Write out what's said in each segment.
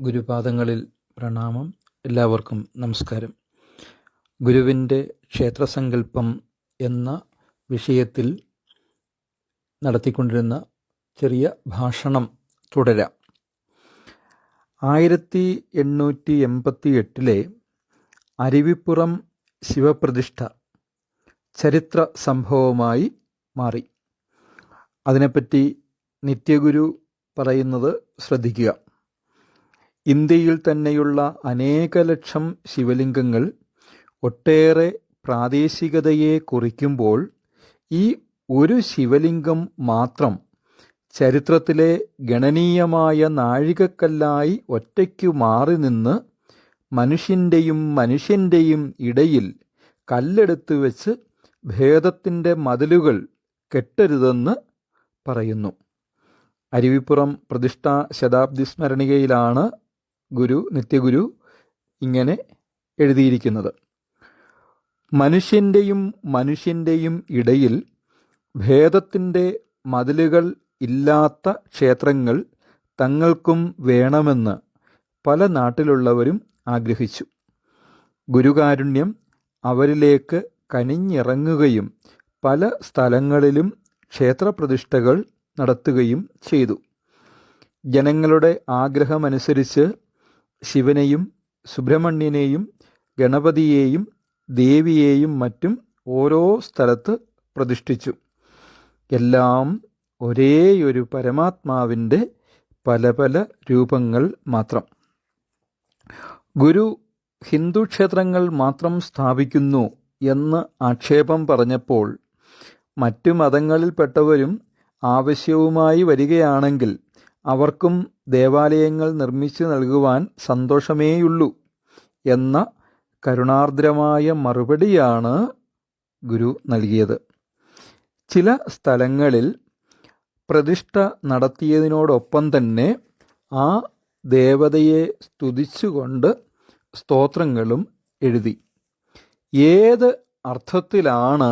ഗുരുപാദങ്ങളിൽ പ്രണാമം. എല്ലാവർക്കും നമസ്കാരം. ഗുരുവിന്റെ ക്ഷേത്രസങ്കല്പം എന്ന വിഷയത്തിൽ നടത്തിക്കൊണ്ടിരുന്ന ചെറിയ ഭാഷണം തുടരാം. ആയിരത്തി എണ്ണൂറ്റി എൺപത്തി എട്ടിലെ അരുവിപ്പുറം ശിവപ്രതിഷ്ഠ ചരിത്ര സംഭവമായി മാറി. അതിനെപ്പറ്റി നിത്യഗുരു പറയുന്നത് ശ്രദ്ധിക്കുക. ഇന്ത്യയിൽ തന്നെയുള്ള അനേക ലക്ഷം ശിവലിംഗങ്ങൾ ഒട്ടേറെ പ്രാദേശികതയെ കുറിക്കുമ്പോൾ ഈ ഒരു ശിവലിംഗം മാത്രം ചരിത്രത്തിലെ ഗണനീയമായ നാഴികക്കല്ലായി ഒറ്റയ്ക്കു മാറി നിന്ന് മനുഷ്യന്റെയും മനുഷ്യന്റെയും ഇടയിൽ കല്ലെടുത്ത് വെച്ച് ഭേദത്തിന്റെ മതിലുകൾ കെട്ടരുതെന്ന് പറയുന്നു. അരുവിപ്പുറം പ്രതിഷ്ഠാ ശതാബ്ദി സ്മരണികയിലാണ് ഗുരു നിത്യഗുരു ഇങ്ങനെ എഴുതിയിരിക്കുന്നത്. മനുഷ്യന്റെയും മനുഷ്യന്റെയും ഇടയിൽ ഭേദത്തിന്റെ മതിലുകൾ ഇല്ലാത്ത ക്ഷേത്രങ്ങൾ തങ്ങൾക്കും വേണമെന്ന് പല നാട്ടിലുള്ളവരും ആഗ്രഹിച്ചു. ഗുരുകാരുണ്യം അവരിലേക്ക് കനിഞ്ഞിറങ്ങുകയും പല സ്ഥലങ്ങളിലും ക്ഷേത്രപ്രതിഷ്ഠകൾ നടത്തുകയും ചെയ്തു. ജനങ്ങളുടെ ആഗ്രഹമനുസരിച്ച് ശിവനെയും സുബ്രഹ്മണ്യനെയും ഗണപതിയെയും ദേവിയെയും മറ്റും ഓരോ സ്ഥലത്ത് പ്രതിഷ്ഠിച്ചു. എല്ലാം ഒരേയൊരു പരമാത്മാവിന്റെ പല പല രൂപങ്ങൾ മാത്രം. ഗുരു ഹിന്ദു ക്ഷേത്രങ്ങൾ മാത്രം സ്ഥാപിക്കുന്നു എന്ന് ആക്ഷേപം പറഞ്ഞപ്പോൾ മറ്റു മതങ്ങളിൽപ്പെട്ടവരും ആവശ്യവുമായി വരികയാണെങ്കിൽ അവർക്കും ദേവാലയങ്ങൾ നിർമ്മിച്ചു നൽകുവാൻ സന്തോഷമേയുള്ളൂ എന്ന കരുണാർദ്രമായ മറുപടിയാണ് ഗുരു നൽകിയത്. ചില സ്ഥലങ്ങളിൽ പ്രതിഷ്ഠ നടത്തിയതിനോടൊപ്പം തന്നെ ആ ദേവതയെ സ്തുതിച്ചുകൊണ്ട് സ്തോത്രങ്ങളും എഴുതി. ഏത് അർത്ഥത്തിലാണ്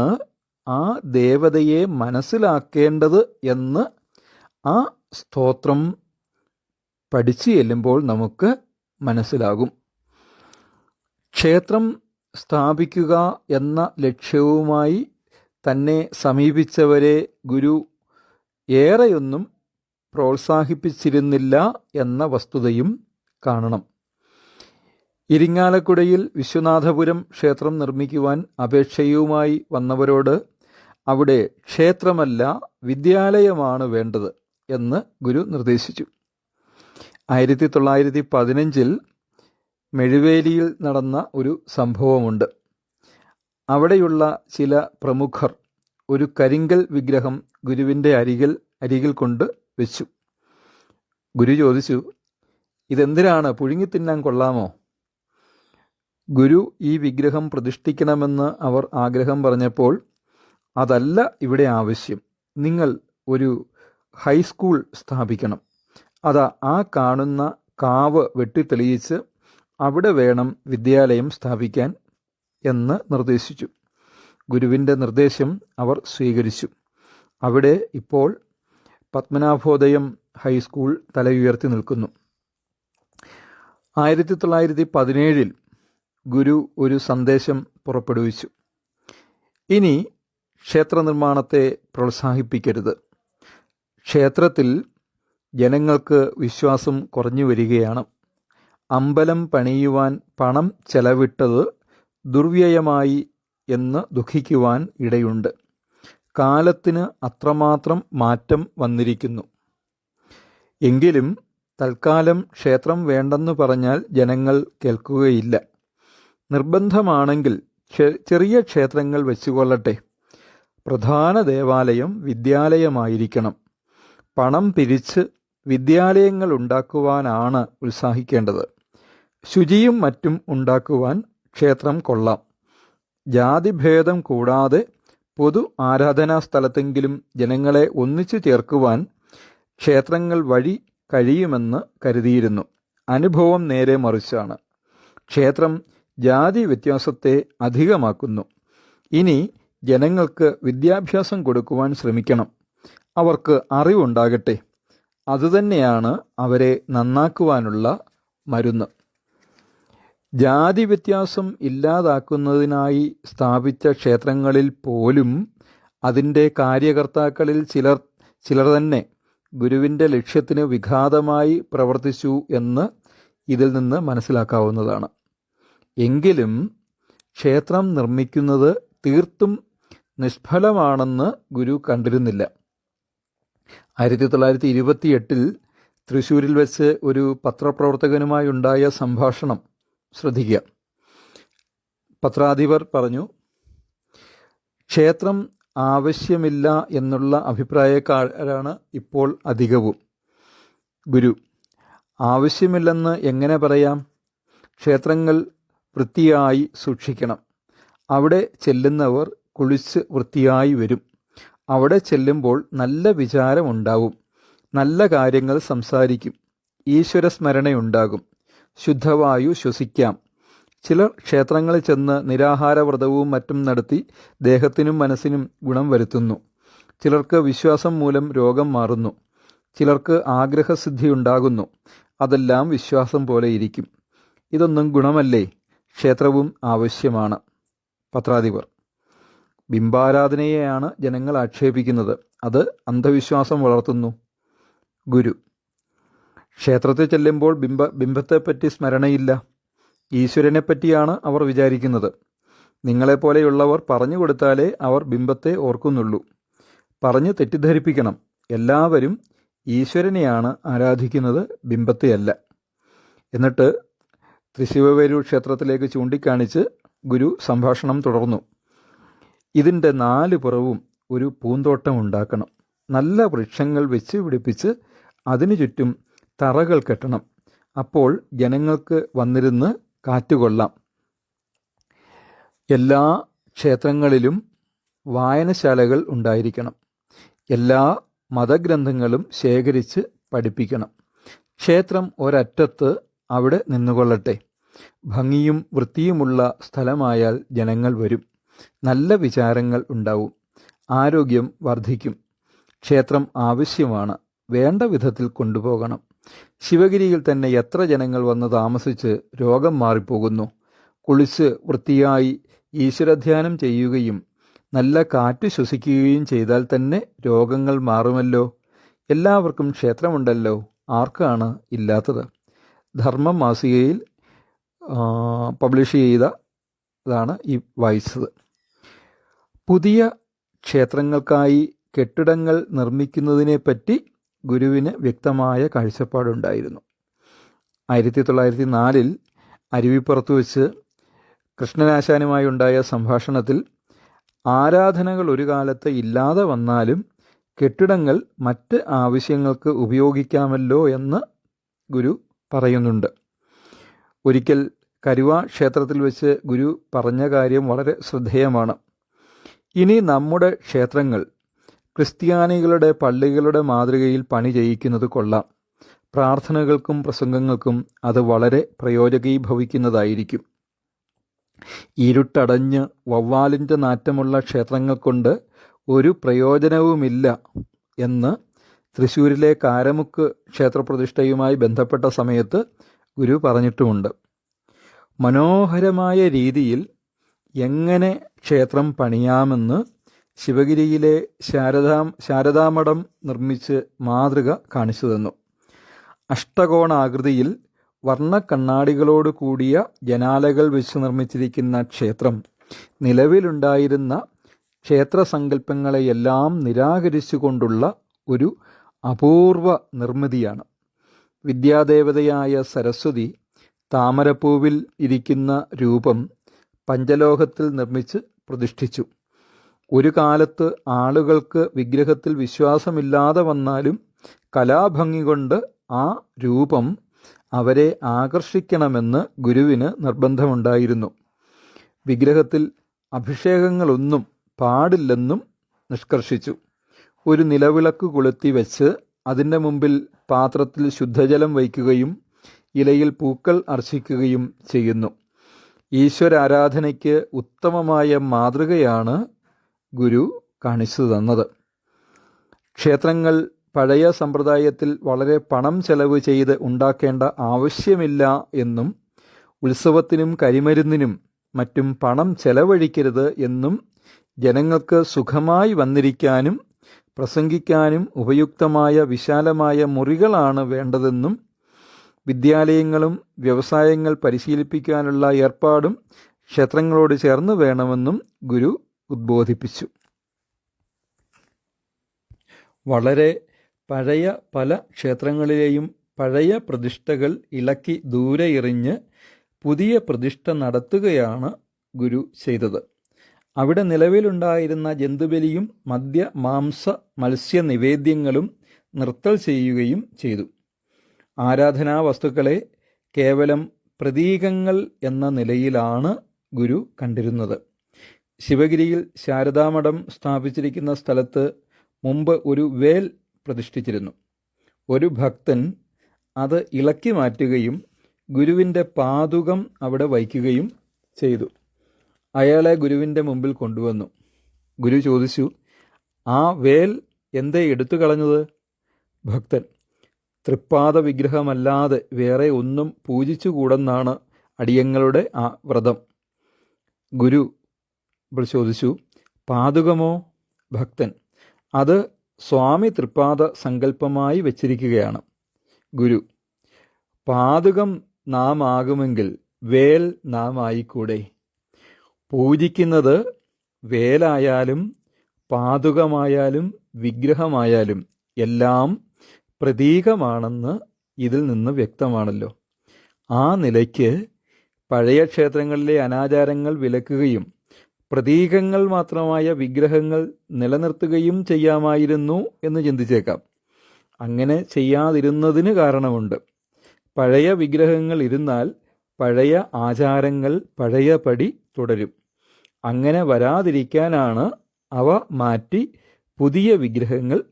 ആ ദേവതയെ മനസ്സിലാക്കേണ്ടത് എന്ന് ആ സ്തോത്രം പഠിച്ചു ചെല്ലുമ്പോൾ നമുക്ക് മനസ്സിലാകും. ക്ഷേത്രം സ്ഥാപിക്കുക എന്ന ലക്ഷ്യവുമായി തന്നെ സമീപിച്ചവരെ ഗുരു ഏറെയൊന്നും പ്രോത്സാഹിപ്പിച്ചിരുന്നില്ല എന്ന വസ്തുതയും കാണണം. ഇരിങ്ങാലക്കുടയിൽ വിശ്വനാഥപുരം ക്ഷേത്രം നിർമ്മിക്കുവാൻ അപേക്ഷയുമായി വന്നവരോട് അവിടെ ക്ഷേത്രമല്ല വിദ്യാലയമാണ് വേണ്ടത്. എന്ന് ഗുരു നിർദ്ദേശിച്ചു. ആയിരത്തി തൊള്ളായിരത്തി പതിനഞ്ചിൽ മെഴുവേലിയിൽ നടന്ന ഒരു സംഭവമുണ്ട്. അവിടെയുള്ള ചില പ്രമുഖർ ഒരു കരിങ്കൽ വിഗ്രഹം ഗുരുവിന്റെ അരികിൽ അരികിൽ കൊണ്ട് വെച്ചു. ഗുരു ചോദിച്ചു ഇതെന്തിനാണ്? പുഴുങ്ങിത്തിന്നാൻ കൊള്ളാമോ? ഗുരു ഈ വിഗ്രഹം പ്രതിഷ്ഠിക്കണമെന്ന് അവർ ആഗ്രഹം പറഞ്ഞപ്പോൾ അതല്ല ഇവിടെ ആവശ്യം. നിങ്ങൾ ഒരു ഹൈസ്കൂൾ സ്ഥാപിക്കണം. അതാ ആ കാണുന്ന കാവ് വെട്ടിത്തെളിയിച്ച് അവിടെ വേണം വിദ്യാലയം സ്ഥാപിക്കാൻ എന്ന് നിർദ്ദേശിച്ചു. ഗുരുവിന്റെ നിർദ്ദേശം അവർ സ്വീകരിച്ചു. അവിടെ ഇപ്പോൾ പത്മനാഭോദയം ഹൈസ്കൂൾ തലയുയർത്തി നിൽക്കുന്നു. ആയിരത്തി തൊള്ളായിരത്തി പതിനേഴിൽ ഗുരു ഒരു സന്ദേശം പുറപ്പെടുവിച്ചു. ഇനി ക്ഷേത്ര നിർമ്മാണത്തെ പ്രോത്സാഹിപ്പിക്കരുത്. ക്ഷേത്രത്തിൽ ജനങ്ങൾക്ക് വിശ്വാസം കുറഞ്ഞു വരികയാണ്. അമ്പലം പണിയുവാൻ പണം ചെലവിട്ടത് ദുർവ്യയമായി എന്ന് ദുഃഖിക്കുവാൻ ഇടയുണ്ട്. കാലത്തിന് അത്രമാത്രം മാറ്റം വന്നിരിക്കുന്നു. എങ്കിലും തൽക്കാലം ക്ഷേത്രം വേണ്ടെന്ന് പറഞ്ഞാൽ ജനങ്ങൾ കേൾക്കുകയില്ല. നിർബന്ധമാണെങ്കിൽ ചെറിയ ക്ഷേത്രങ്ങൾ വെച്ചുകൊള്ളട്ടെ. പ്രധാന ദേവാലയം വിദ്യാലയമായിരിക്കണം. പണം പിരിച്ച് വിദ്യാലയങ്ങൾ ഉണ്ടാക്കുവാനാണ് ഉത്സാഹിക്കേണ്ടത്. ശുചിയും മറ്റും ഉണ്ടാക്കുവാൻ ക്ഷേത്രം കൊള്ളാം. ജാതിഭേദം കൂടാതെ പൊതു ആരാധനാ സ്ഥലത്തെങ്കിലും ജനങ്ങളെ ഒന്നിച്ചു ചേർക്കുവാൻ ക്ഷേത്രങ്ങൾ വഴി കഴിയുമെന്ന് കരുതിയിരുന്നു. അനുഭവം നേരെ മറിച്ചാണ്. ക്ഷേത്രം ജാതി വ്യത്യാസത്തെ അധികമാക്കുന്നു. ഇനി ജനങ്ങൾക്ക് വിദ്യാഭ്യാസം കൊടുക്കുവാൻ ശ്രമിക്കണം. അവർക്ക് അറിവുണ്ടാകട്ടെ. അതുതന്നെയാണ് അവരെ നന്നാക്കുവാനുള്ള മരുന്ന്. ജാതി വ്യത്യാസം ഇല്ലാതാക്കുന്നതിനായി സ്ഥാപിച്ച ക്ഷേത്രങ്ങളിൽ പോലും അതിന്റെ കാര്യകർത്താക്കളിൽ ചിലർ ചിലർ തന്നെ ഗുരുവിന്റെ ലക്ഷ്യത്തിന് വിഘാതമായി പ്രവർത്തിച്ചു എന്ന് ഇതിൽ നിന്ന് മനസ്സിലാക്കാവുന്നതാണ്. എങ്കിലും ക്ഷേത്രം നിർമ്മിക്കുന്നത് തീർത്തും നിഷ്ഫലമാണെന്ന് ഗുരു കണ്ടിരുന്നില്ല. ആയിരത്തി തൊള്ളായിരത്തി ഇരുപത്തി എട്ടിൽ തൃശ്ശൂരിൽ വെച്ച് ഒരു പത്രപ്രവർത്തകനുമായി ഉണ്ടായ സംഭാഷണം ശ്രദ്ധിക്കുക. പത്രാധിപർ പറഞ്ഞു ക്ഷേത്രം ആവശ്യമില്ല എന്നുള്ള അഭിപ്രായക്കാരാണ് ഇപ്പോൾ അധികവും. ഗുരു ആവശ്യമില്ലെന്ന് എങ്ങനെ പറയാം? ക്ഷേത്രങ്ങൾ വൃത്തിയായി സൂക്ഷിക്കണം. അവിടെ ചെല്ലുന്നവർ കുളിച്ച് വൃത്തിയായി വരും. അവിടെ ചെല്ലുമ്പോൾ നല്ല വിചാരമുണ്ടാവും. നല്ല കാര്യങ്ങൾ സംസാരിക്കും. ഈശ്വരസ്മരണയുണ്ടാകും. ശുദ്ധവായു ശ്വസിക്കാം. ചിലർ ക്ഷേത്രങ്ങളിൽ ചെന്ന് നിരാഹാരവ്രതവും മറ്റും നടത്തി ദേഹത്തിനും മനസ്സിനും ഗുണം വരുത്തുന്നു. ചിലർക്ക് വിശ്വാസം മൂലം രോഗം മാറുന്നു. ചിലർക്ക് ആഗ്രഹസിദ്ധി ഉണ്ടാകുന്നു അതെല്ലാം വിശ്വാസം പോലെ ഇരിക്കും. ഇതൊന്നും ഗുണമല്ലേ? ക്ഷേത്രവും ആവശ്യമാണ്. പത്രാധിപർ. ബിംബാരാധനയെയാണ് ജനങ്ങൾ ആക്ഷേപിക്കുന്നത്. അത് അന്ധവിശ്വാസം വളർത്തുന്നു. ഗുരു. ക്ഷേത്രത്തിൽ ചെല്ലുമ്പോൾ ബിംബ ബിംബത്തെപ്പറ്റി സ്മരണയില്ല. ഈശ്വരനെ പറ്റിയാണ് അവർ വിചാരിക്കുന്നത്. നിങ്ങളെപ്പോലെയുള്ളവർ പറഞ്ഞു കൊടുത്താലേ അവർ ബിംബത്തെ ഓർക്കുന്നുള്ളൂ. പറഞ്ഞ് തെറ്റിദ്ധരിപ്പിക്കണം. എല്ലാവരും ഈശ്വരനെയാണ് ആരാധിക്കുന്നത് ബിംബത്തെയല്ല. എന്നിട്ട് തൃശിവവേലൂർ ക്ഷേത്രത്തിലേക്ക് ചൂണ്ടിക്കാണിച്ച് ഗുരു സംഭാഷണം തുടർന്നു. ഇതിന്റെ നാല് പുറവും ഒരു പൂന്തോട്ടം ഉണ്ടാക്കണം. നല്ല വൃക്ഷങ്ങൾ വെച്ച് പിടിപ്പിച്ച് അതിനു ചുറ്റും തറകൾ കെട്ടണം. അപ്പോൾ ജനങ്ങൾക്ക് വന്നിരുന്ന് കാറ്റുകൊള്ളാം. എല്ലാ ക്ഷേത്രങ്ങളിലും വായനശാലകൾ ഉണ്ടായിരിക്കണം. എല്ലാ മതഗ്രന്ഥങ്ങളും ശേഖരിച്ച് പഠിപ്പിക്കണം. ക്ഷേത്രം ഒരറ്റത്ത് അവിടെ നിന്നുകൊള്ളട്ടെ. ഭംഗിയും വൃത്തിയുമുള്ള സ്ഥലമായാൽ ജനങ്ങൾ വരും. നല്ല വിചാരങ്ങൾ ഉണ്ടാവും. ആരോഗ്യം വർദ്ധിക്കും. ക്ഷേത്രം ആവശ്യമാണ്. വേണ്ട വിധത്തിൽ കൊണ്ടുപോകണം. ശിവഗിരിയിൽ തന്നെ എത്ര ജനങ്ങൾ വന്ന് താമസിച്ച് രോഗം മാറിപ്പോകുന്നു. കുളിച്ച് വൃത്തിയായി ഈശ്വരധ്യാനം ചെയ്യുകയും നല്ല കാറ്റ് ശ്വസിക്കുകയും ചെയ്താൽ തന്നെ രോഗങ്ങൾ മാറുമല്ലോ. എല്ലാവർക്കും ക്ഷേത്രമുണ്ടല്ലോ. ആർക്കാണ് ഇല്ലാത്തത്? ധർമ്മം മാസികയിൽ പബ്ലിഷ് ചെയ്തതാണ് ഈ വായിച്ചത്. പുതിയ ക്ഷേത്രങ്ങൾക്കായി കെട്ടിടങ്ങൾ നിർമ്മിക്കുന്നതിനെപ്പറ്റി ഗുരുവിന് വ്യക്തമായ കാഴ്ചപ്പാടുണ്ടായിരുന്നു. ആയിരത്തി തൊള്ളായിരത്തി നാലിൽ അരുവിപ്പുറത്ത് വെച്ച് കൃഷ്ണനാശാനുമായി ഉണ്ടായ സംഭാഷണത്തിൽ ആരാധനകൾ ഒരു കാലത്ത് ഇല്ലാതെ വന്നാലും കെട്ടിടങ്ങൾ മറ്റ് ആവശ്യങ്ങൾക്ക് ഉപയോഗിക്കാമല്ലോ എന്ന് ഗുരു പറയുന്നുണ്ട്. ഒരിക്കൽ കരുവ ക്ഷേത്രത്തിൽ വെച്ച് ഗുരു പറഞ്ഞ കാര്യം വളരെ ശ്രദ്ധേയമാണ്. ഇനി നമ്മുടെ ക്ഷേത്രങ്ങൾ ക്രിസ്ത്യാനികളുടെ പള്ളികളുടെ മാതൃകയിൽ പണി ചെയ്യിക്കുന്നത് കൊള്ളാം. പ്രാർത്ഥനകൾക്കും പ്രസംഗങ്ങൾക്കും അത് വളരെ പ്രയോജകീഭവിക്കുന്നതായിരിക്കും. ഇരുട്ടടഞ്ഞ് വവ്വാലിന്റെ നാറ്റമുള്ള ക്ഷേത്രങ്ങൾ കൊണ്ട് ഒരു പ്രയോജനവുമില്ല എന്ന് തൃശ്ശൂരിലെ കാരമുക്ക് ക്ഷേത്രപ്രതിഷ്ഠയുമായി ബന്ധപ്പെട്ട സമയത്ത് ഗുരു പറഞ്ഞിട്ടുമുണ്ട്. മനോഹരമായ രീതിയിൽ എങ്ങനെ ക്ഷേത്രം പണിയാമെന്ന് ശിവഗിരിയിലെ ശാരദാ ശാരദാമഠം നിർമ്മിച്ച് മാതൃക കാണിച്ചു തന്നു. അഷ്ടകോണാകൃതിയിൽ വർണക്കണ്ണാടികളോട് കൂടിയ ജനാലകൾ വെച്ച് നിർമ്മിച്ചിരിക്കുന്ന ക്ഷേത്രം നിലവിലുണ്ടായിരുന്ന ക്ഷേത്ര ക്ഷേത്രസങ്കല്പങ്ങളെയെല്ലാം നിരാകരിച്ചുകൊണ്ടുള്ള ഒരു അപൂർവ നിർമ്മിതിയാണ്. വിദ്യാദേവതയായ സരസ്വതി താമരപ്പൂവിൽ ഇരിക്കുന്ന രൂപം പഞ്ചലോഹത്തിൽ നിർമ്മിച്ച് പ്രതിഷ്ഠിച്ചു. ഒരു കാലത്ത് ആളുകൾക്ക് വിഗ്രഹത്തിൽ വിശ്വാസമില്ലാതെ വന്നാലും കലാഭംഗി കൊണ്ട് ആ രൂപം അവരെ ആകർഷിക്കണമെന്ന് ഗുരുവിന് നിർബന്ധമുണ്ടായിരുന്നു. വിഗ്രഹത്തിൽ അഭിഷേകങ്ങളൊന്നും പാടില്ലെന്നും നിഷ്കർഷിച്ചു. ഒരു നിലവിളക്ക് കൊളുത്തി വെച്ച് അതിന്റെ മുമ്പിൽ പാത്രത്തിൽ ശുദ്ധജലം വയ്ക്കുകയും ഇലയിൽ പൂക്കൾ അർച്ചിക്കുകയും ചെയ്യുന്നു. ഈശ്വരാരാധനയ്ക്ക് ഉത്തമമായ മാതൃകയാണ് ഗുരു കാണിച്ചു തന്നത്. ക്ഷേത്രങ്ങൾ പഴയ സമ്പ്രദായത്തിൽ വളരെ പണം ചെലവ് ചെയ്ത് ഉണ്ടാക്കേണ്ട ആവശ്യമില്ല എന്നും ഉത്സവത്തിനും കരിമരുന്നിനും മറ്റും പണം ചെലവഴിക്കരുത് എന്നും ജനങ്ങൾക്ക് സുഖമായി വന്നിരിക്കാനും പ്രസംഗിക്കാനും ഉപയുക്തമായ വിശാലമായ മുറികളാണ് വേണ്ടതെന്നും വിദ്യാലയങ്ങളും വ്യവസായങ്ങൾ പരിശീലിപ്പിക്കാനുള്ള ഏർപ്പാടും ക്ഷേത്രങ്ങളോട് ചേർന്ന് വേണമെന്നും ഗുരു ഉദ്ബോധിപ്പിച്ചു. വളരെ പഴയ പല ക്ഷേത്രങ്ങളിലെയും പഴയ പ്രതിഷ്ഠകൾ ഇളക്കി ദൂരെ എറിഞ്ഞ് പുതിയ പ്രതിഷ്ഠ നടത്തുകയാണ് ഗുരു ചെയ്തത്. അവിടെ നിലവിലുണ്ടായിരുന്ന ജന്തുബലിയും മദ്യ മാംസ മത്സ്യ നിവേദ്യങ്ങളും നിർത്തൽ ചെയ്യുകയും ചെയ്തു. ആരാധനാ വസ്തുക്കളെ കേവലം പ്രതീകങ്ങൾ എന്ന നിലയിലാണ് ഗുരു കണ്ടിരുന്നത്. ശിവഗിരിയിൽ ശാരദാമഠം സ്ഥാപിച്ചിരിക്കുന്ന സ്ഥലത്ത് മുമ്പ് ഒരു വേൽ പ്രതിഷ്ഠിച്ചിരുന്നു. ഒരു ഭക്തൻ അത് ഇളക്കി മാറ്റുകയും ഗുരുവിന്റെ പാതുകം അവിടെ വയ്ക്കുകയും ചെയ്തു. അയാളെ ഗുരുവിന്റെ മുമ്പിൽ കൊണ്ടുവന്നു. ഗുരു ചോദിച്ചു ആ വേൽ എന്തേ എടുത്തു കളഞ്ഞത്? ഭക്തൻ തൃപ്പാദ വിഗ്രഹമല്ലാതെ വേറെ ഒന്നും പൂജിച്ചുകൂടെന്നാണ് അടിയങ്ങളുടെ ആ വ്രതം. ഗുരു ഇപ്പോൾ ചോദിച്ചു പാതുകമോ? ഭക്തൻ. അത് സ്വാമി തൃപ്പാദ സങ്കല്പമായി വച്ചിരിക്കുകയാണ്. ഗുരു. പാതുകം നാം ആകുമെങ്കിൽ വേൽ നാം ആയിക്കൂടെ? പൂജിക്കുന്നത് വേലായാലും പാതുകമായാലും വിഗ്രഹമായാലും എല്ലാം പ്രതീകമാണെന്ന് ഇതിൽ നിന്ന് വ്യക്തമാണല്ലോ. ആ നിലയ്ക്ക് പഴയ ക്ഷേത്രങ്ങളിലെ അനാചാരങ്ങൾ വിലക്കുകയും പ്രതീകങ്ങൾ മാത്രമായ വിഗ്രഹങ്ങൾ നിലനിർത്തുകയും ചെയ്യാമായിരുന്നു എന്ന് ചിന്തിച്ചേക്കാം. അങ്ങനെ ചെയ്യാതിരുന്നതിന് കാരണമുണ്ട്. പഴയ വിഗ്രഹങ്ങൾ ഇരുന്നാൽ പഴയ ആചാരങ്ങൾ പഴയ പടി തുടരും. അങ്ങനെ വരാതിരിക്കാനാണ് അവ മാറ്റി പുതിയ വിഗ്രഹങ്ങൾ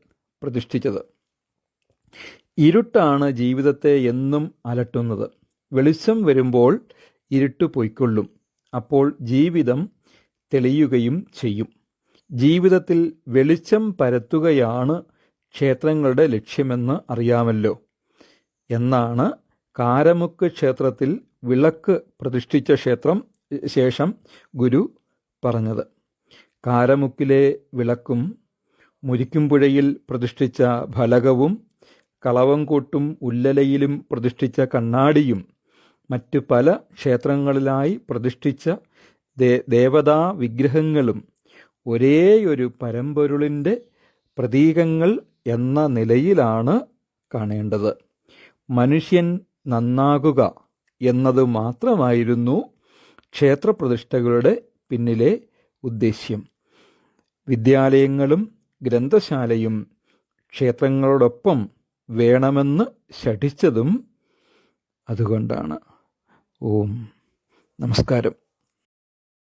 പ്രതിഷ്ഠിച്ചത്. ഇരുട്ടാണ് ജീവിതത്തെ എന്നും അലട്ടുന്നത്. വെളിച്ചം വരുമ്പോൾ ഇരുട്ട് പൊയ്ക്കൊള്ളും. അപ്പോൾ ജീവിതം തെളിയുകയും ചെയ്യും. ജീവിതത്തിൽ വെളിച്ചം പരത്തുകയാണ് ക്ഷേത്രങ്ങളുടെ ലക്ഷ്യമെന്ന് അറിയാമല്ലോ. എന്നാണ് കാരമുക്ക് ക്ഷേത്രത്തിൽ വിളക്ക് പ്രതിഷ്ഠിച്ച ക്ഷേത്രം ശേഷം ഗുരു പറഞ്ഞത്. കാരമുക്കിലെ വിളക്കും മുരിക്കുംപുഴയിൽ പ്രതിഷ്ഠിച്ച ഫലകവും കളവംകൂട്ടും ഉല്ലലയിലും പ്രതിഷ്ഠിച്ച കണ്ണാടിയും മറ്റ് പല ക്ഷേത്രങ്ങളിലായി പ്രതിഷ്ഠിച്ച ദേ ദേവതാ വിഗ്രഹങ്ങളും ഒരേയൊരു പരമ്പൊരുളിന്റെ പ്രതീകങ്ങൾ എന്ന നിലയിലാണ് കാണേണ്ടത്. മനുഷ്യൻ നന്നാകുക എന്നത് മാത്രമായിരുന്നു ക്ഷേത്രപ്രതിഷ്ഠകളുടെ പിന്നിലെ ഉദ്ദേശ്യം. വിദ്യാലയങ്ങളും ഗ്രന്ഥശാലയും ക്ഷേത്രങ്ങളോടൊപ്പം വേണമെന്ന് ശഠിച്ചതും അതുകൊണ്ടാണ്. ഓം. നമസ്കാരം.